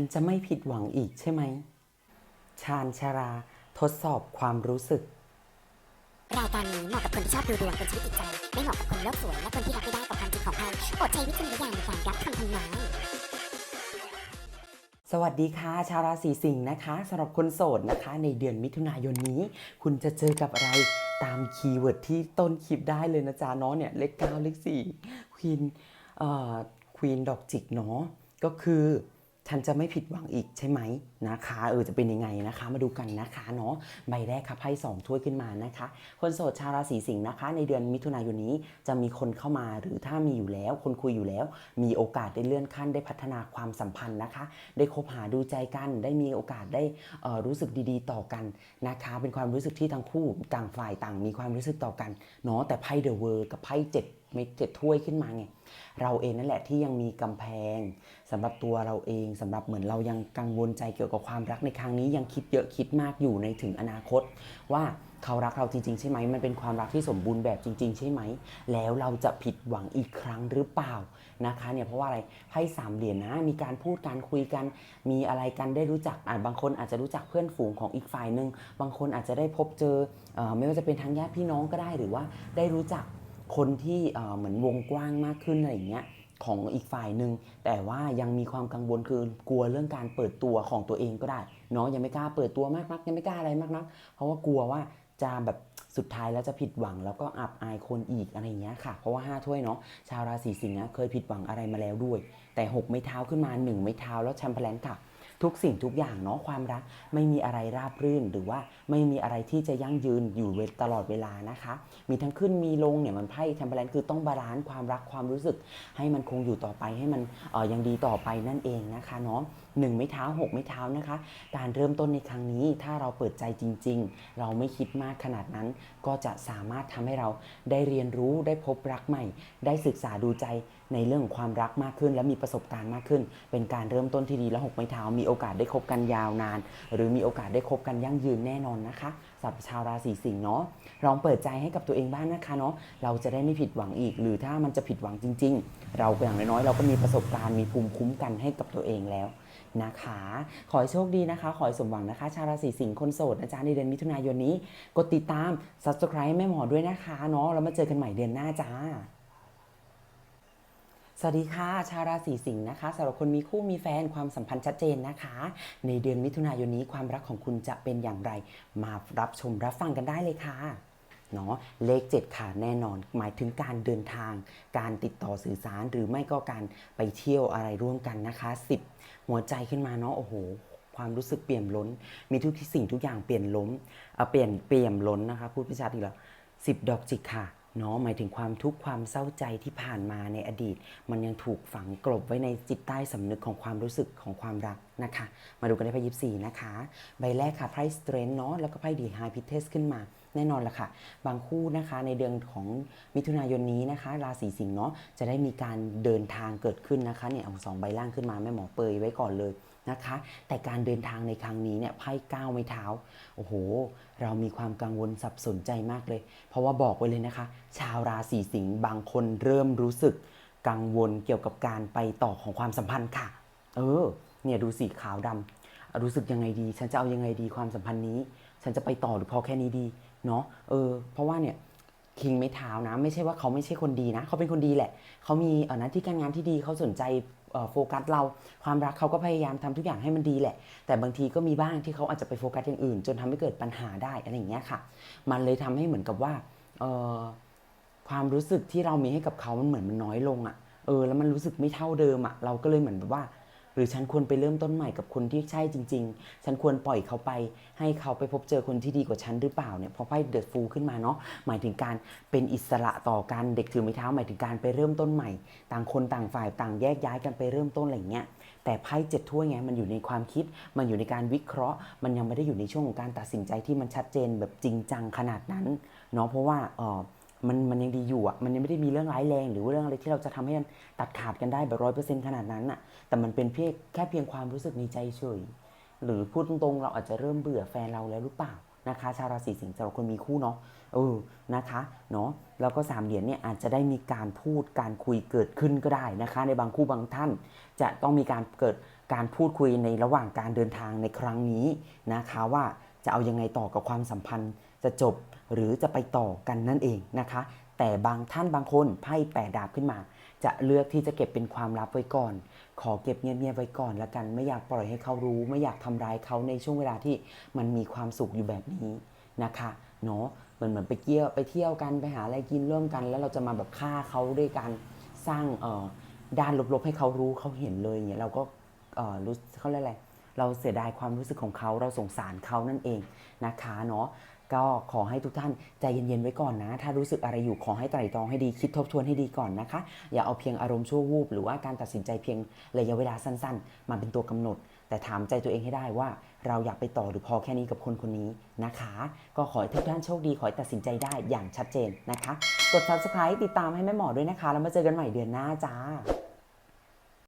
ฉันจะไม่ผิดหวังอีกใช่ไหม ชาญชาราทดสอบความรู้สึก รายการนี้เหมาะกับคนที่ชอบดูดวงเป็นชีวิตจิตใจ ไม่เหมาะกับคนโลกสวยและคนที่รับไม่ได้กับความจริงของใครโปรดใช้วิจารณญาณในการรับคำทำนายสวัสดีค่ะ ชาวราศีสิงห์นะคะสำหรับคนโสดนะคะ ในเดือนมิถุนายนนี้ คุณจะเจอกับอะไรตามคีย์เวิร์ดที่ต้นคลิปได้เลยนะจ๊ะเนาะเนี่ยเลขเก้าเลขสี่ควีนเอ่อควีนดอกจิกเนาะก็คือ ฉันจะไม่ผิดหวังอีกใช่ไหมนะคะ เออจะเป็นยังไงนะคะ มาดูกันนะคะเนาะใบแรกค่ะไพ่สองถ้วยขึ้นมานะคะ คนโสดชาวราศีสิงห์นะคะ ในเดือนมิถุนายนนี้จะมีคนเข้ามาหรือถ้ามีอยู่แล้ว คนคุยอยู่แล้ว มีโอกาสได้เลื่อนขั้นได้พัฒนาความสัมพันธ์นะคะ ได้คบหาดูใจกันได้มีโอกาสได้เออรู้สึกดีๆ ต่อกันนะคะ เป็นความรู้สึกที่ทั้งคู่ต่างฝ่ายต่างมีความรู้สึกต่อกันเนาะแต่ไพ่เดอะเวอร์กับไพ่เจ็ดเม็ดเจ็ดถ้วยขึ้นมาไง เราเองนั่นแหละที่ยังมีกำแพงสำหรับตัวเราเองสำหรับเหมือนเรายังกังวลใจเกี่ยวกับความรักในครั้งนี้ยังคิดเยอะคิดมากอยู่ในถึงอนาคต ว่าเขารักเราจริงๆใช่ไหมมันเป็นความรักที่สมบูรณ์แบบจริง ๆ ใช่ไหม แล้วเราจะผิดหวังอีกครั้งหรือเปล่านะคะเนี่ยเพราะว่าอะไรไพ่สามเหรียญนะมีการพูดการคุยกัน มีอะไรกันได้รู้จักอ่าบางคนอาจจะรู้จักเพื่อนฝูงของอีกฝ่ายหนึ่งบางคนอาจจะได้พบเจอเออไม่ว่าจะเป็นทางญาติพี่น้องก็ได้หรือว่าได้รู้จัก คนที่เหมือนวงกว้างมากขึ้นอะไรอย่างเงี้ยของอีกฝ่ายหนึ่งแต่ว่ายังมีความกังวลคือกลัวเรื่องการเปิดตัวของตัวเองก็ได้เนาะยังไม่กล้าเปิดตัวมากนักยังไม่กล้าอะไรมากนัก เพราะว่ากลัวว่าจะแบบสุดท้ายแล้วจะผิดหวังแล้วก็อับอายคนอีกอะไรเงี้ยค่ะ เพราะว่าห้าถ้วยเนาะชาวราศีสิงห์นะเคยผิดหวังอะไรมาแล้วด้วย แต่หกไม้เท้าขึ้นมาหนึ่งไม้เท้าแล้วแชมเปญค่ะ ทุกสิ่งทุกอย่างเนาะความรัก ไม่มีอะไรราบรื่นหรือว่าไม่มีอะไรที่จะยั่งยืนอยู่เวตลอดเวลานะคะ มีทั้งขึ้นมีลงเนี่ยมันไพ่แทมเปญคือต้องบาลานซ์ความรักความรู้สึก ให้มันคงอยู่ต่อไปให้มันเอ่อยังดีต่อไปนั่นเองนะคะเนาะ หนึ่งไม้เท้าหกไม้เท้านะคะ การเริ่มต้นในครั้งนี้ถ้าเราเปิดใจจริง ๆ เราไม่คิดมากขนาดนั้น ก็จะสามารถทำให้เราได้เรียนรู้ได้พบรักใหม่ ได้ศึกษาดูใจในเรื่องของความรักมากขึ้น และมีประสบการณ์มากขึ้น เป็นการเริ่มต้นที่ดีและหกไม้เท้ามีโอกาสได้คบกันยาวนาน หรือมีโอกาสได้คบกันยั่งยืนแน่นอนนะคะสำหรับชาวราศีสิงห์เนาะลองเปิดใจให้กับตัวเองบ้างนะคะเนาะเราจะได้ไม่ผิดหวังอีก หรือถ้ามันจะผิดหวังจริง ๆ เราอย่างน้อยๆเราก็มีประสบการณ์มีภูมิคุ้มกันให้กับตัวเองแล้ว นะคะ ขอให้โชคดีนะคะ ขอให้สมหวังนะคะ ชาวราศีสิงห์คนโสดนะจ๊ะในเดือนมิถุนายนนี้ กดติดตาม subscribe แม่หมอด้วยนะคะเนาะแล้วมาเจอกันใหม่เดือนหน้าจ้าสวัสดีค่ะ ชาวราศีสิงห์นะคะสำหรับคนมีคู่มีแฟนความสัมพันธ์ชัดเจนนะคะ ในเดือนมิถุนายนนี้ความรักของคุณจะเป็นอย่างไร มารับชมรับฟังกันได้เลยค่ะ เนาะเลข 7 ค่ะแน่นอน หมายถึงการเดินทาง การติดต่อสื่อสารหรือไม่ก็การไปเที่ยวอะไรร่วมกันนะคะ 10 หัวใจขึ้นมาเนาะโอ้โหความรู้สึกเปี่ยมล้น มีทุกสิ่งทุกอย่างเปลี่ยนล้นเปลี่ยนเปี่ยมล้นนะคะ พูดพิชาอีกแล้วสิบดอกจิกค่ะเนาะหมายถึงความทุกข์ความเศร้าใจที่ผ่านมาในอดีต มันยังถูกฝังกลบไว้ในจิตใต้สำนึกของความรู้สึกของความรักนะคะ มาดูกันในไพ่ยิปซีนะคะ ใบแรกค่ะไพ่สเตรนเนาะแล้วก็ไพ่ดีไฮพิเทสขึ้นมา แน่นอนละค่ะ บางคู่นะคะในเดือนของมิถุนายนนี้นะคะ ราศีสิงห์เนาะจะได้มีการเดินทางเกิดขึ้นนะคะเนี่ยเอาสองใบล่างขึ้นมาแม่หมอเปยไว้ก่อนเลยนะคะ แต่การเดินทางในครั้งนี้เนี่ยไพ่ก้าวไม้เท้าโอ้โห เรามีความกังวลสับสนใจมากเลย เพราะว่าบอกไว้เลยนะคะ ชาวราศีสิงห์บางคนเริ่มรู้สึกกังวลเกี่ยวกับการไปต่อของความสัมพันธ์ค่ะ เออ เนี่ยดูสีขาวดำรู้สึกยังไงดี ฉันจะเอายังไงดีความสัมพันธ์นี้ ฉันจะไปต่อหรือพอแค่นี้ดี เนาะเออเพราะว่าเนี่ยคิงไม่เท้านะ ไม่ใช่ว่าเขาไม่ใช่คนดีนะ เขาเป็นคนดีแหละ เขามีเอ่อหน้าที่การงานที่ดีเขาสนใจโฟกัสเราความรักเขาก็พยายามทำทุกอย่างให้มันดีแหละ แต่บางทีก็มีบ้างที่เขาอาจจะไปโฟกัสอย่างอื่น จนทำให้เกิดปัญหาได้อะไรอย่างเงี้ยค่ะ มันเลยทำให้เหมือนกับว่าเอ่อความรู้สึกที่เรามีให้กับเขามันเหมือนมันน้อยลงอะ่ะเออแล้วมันรู้สึกไม่เท่าเดิมอะ่ะเราก็เลยเหมือนแบบว่า รือฉันควรไปเริ่มต้นใหม่กับคนที่ใช่จริง ๆ ฉันควรปล่อยเขาไป ให้เขาไปพบเจอคนที่ดีกว่าฉันหรือเปล่าเนี่ยพอไพ่เดอดฟูขึ้นมาเนาะหมายถึงการเป็นอิสระต่อกันเด็กถือไม้เท้าหมายถึงการไปเริ่มต้นใหม่ ต่างคนต่างฝ่ายต่างแยกย้ายกันไปเริ่มต้นอะไรเงี้ยแต่ไพ่เจ็ดถ้วยไงมันอยู่ในความคิด มันอยู่ในการวิเคราะห์ มันยังไม่ได้อยู่ในช่วงของการตัดสินใจที่มันชัดเจนแบบจริงจังขนาดนั้นเนาะเพราะว่าเออ มันมันยังดีอยู่อะมันยังไม่ได้มีเรื่องร้ายแรง หรือว่าเรื่องอะไรที่เราจะทำให้มันตัดขาดกันได้แบบร้อยเปอร์เซ็นต์ขนาดนั้นอะ แต่มันเป็นเพียงแค่เพียงความรู้สึกในใจเฉยหรือพูดตรงๆเราอาจจะเริ่มเบื่อแฟนเราแล้วหรือเปล่านะคะ ชาวราศีสิงห์สำหรับคนมีคู่เนาะเออนะคะเนาะแล้วก็สามเหรียญเนี่ยอาจจะได้มีการพูดการคุยเกิดขึ้นก็ได้นะคะ ในบางคู่บางท่าน จะต้องมีการเกิดการพูดคุยในระหว่างการเดินทางในครั้งนี้นะคะ ว่าจะเอายังไงต่อกับความสัมพันธ์ จะจบหรือจะไปต่อกันนั่นเองนะคะ แต่บางท่านบางคนไพ่แปดดาบขึ้นมา จะเลือกที่จะเก็บเป็นความลับไว้ก่อน ขอเก็บเงียบๆไว้ก่อนละกัน ไม่อยากปล่อยให้เขารู้ ไม่อยากทำร้ายเขาในช่วงเวลาที่มันมีความสุขอยู่แบบนี้นะคะเนาะเหมือนเหมือนไปเที่ยวไปเที่ยวกันไปหาอะไรกินร่วมกัน แล้วเราจะมาแบบฆ่าเขาด้วยการสร้างเอ่อด้านลบๆให้เขารู้เขาเห็นเลยอย่างเงี้ยเราก็เอ่อรู้เขาเรียกอะไรเราเสียดายความรู้สึกของเขาเราสงสารเขานั่นเองนะคะเนาะ ก็ขอให้ทุกท่านใจเย็นๆไว้ก่อนนะ ถ้ารู้สึกอะไรอยู่ขอให้ไตร่ตรองให้ดีคิดทบทวนให้ดีก่อนนะคะ อย่าเอาเพียงอารมณ์ชั่ววูบหรือว่าการตัดสินใจเพียงระยะเวลาสั้นๆ มาเป็นตัวกำหนด แต่ถามใจตัวเองให้ได้ว่า เราอยากไปต่อหรือพอแค่นี้กับคนคนนี้นะคะ ก็ขอให้ทุกท่านโชคดีขอให้ตัดสินใจได้อย่างชัดเจนนะคะ กด subscribe ติดตามให้แม่หมอด้วยนะคะ แล้วมาเจอกันใหม่เดือนหน้าจ้า